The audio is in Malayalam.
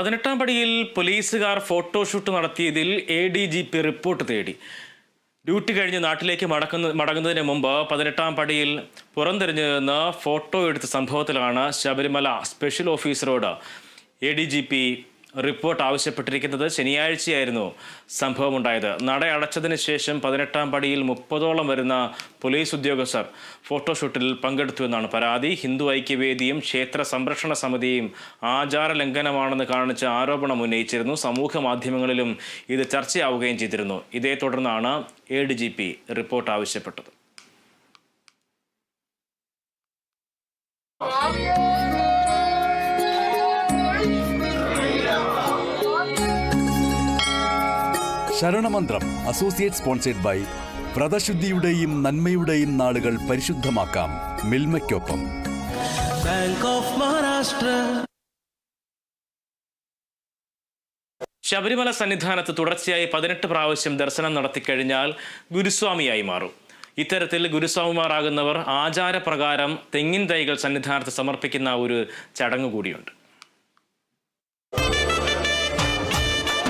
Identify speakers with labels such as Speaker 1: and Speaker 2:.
Speaker 1: പതിനെട്ടാം പടിയിൽ പോലീസുകാർ ഫോട്ടോഷൂട്ട് നടത്തിയതിൽ A D G P report തേടി. ഡ്യൂട്ടി കഴിഞ്ഞ് നാട്ടിലേക്ക് മടക്കുന്ന മടങ്ങുന്നതിന് മുമ്പ് പതിനെട്ടാം പടിയിൽ പുറംതിരിഞ്ഞു നിന്ന് ഫോട്ടോ എടുത്ത സംഭവത്തിലാണ് Sabarimala special ഓഫീസറോട് A D G P report ആവശ്യപ്പെട്ടിരിക്കുന്നത് ശനിയാഴ്ചയായിരുന്നു സംഭവമുണ്ടായത്. നട അടച്ചതിന് ശേഷം പതിനെട്ടാം പടിയിൽ മുപ്പതോളം വരുന്ന പോലീസ് ഉദ്യോഗസ്ഥർ ഫോട്ടോഷൂട്ടിൽ പങ്കെടുത്തു എന്നാണ് പരാതി. ഹിന്ദു ഐക്യവേദിയും ക്ഷേത്ര സംരക്ഷണ സമിതിയും ആചാര ലംഘനമാണെന്ന് കാണിച്ച് ആരോപണം ഉന്നയിച്ചിരുന്നു. സമൂഹ മാധ്യമങ്ങളിലും ഇത് ചർച്ചയാവുകയും ചെയ്തിരുന്നു. ഇതേ തുടർന്നാണ് A D G P report ആവശ്യപ്പെട്ടത്.
Speaker 2: ശരണമന്ത്രം അസോസിയേറ്റ് സ്പോൺസേഡ് ബൈ വ്രതശുദ്ധിയുടെയും നന്മയുടെയും നാളുകൾ പരിശുദ്ധമാക്കാം മിൽമയ്ക്കൊപ്പം.
Speaker 3: Bank of Maharashtra.
Speaker 1: ശബരിമല സന്നിധാനത്ത് തുടർച്ചയായി പതിനെട്ട് പ്രാവശ്യം ദർശനം നടത്തിക്കഴിഞ്ഞാൽ ഗുരുസ്വാമിയായി മാറും. ഇത്തരത്തിൽ ഗുരുസ്വാമിമാരാകുന്നവർ ആചാരപ്രകാരം തെങ്ങിൻ തൈകൾ സന്നിധാനത്ത് സമർപ്പിക്കുന്ന ഒരു ചടങ്ങ് കൂടിയുണ്ട്.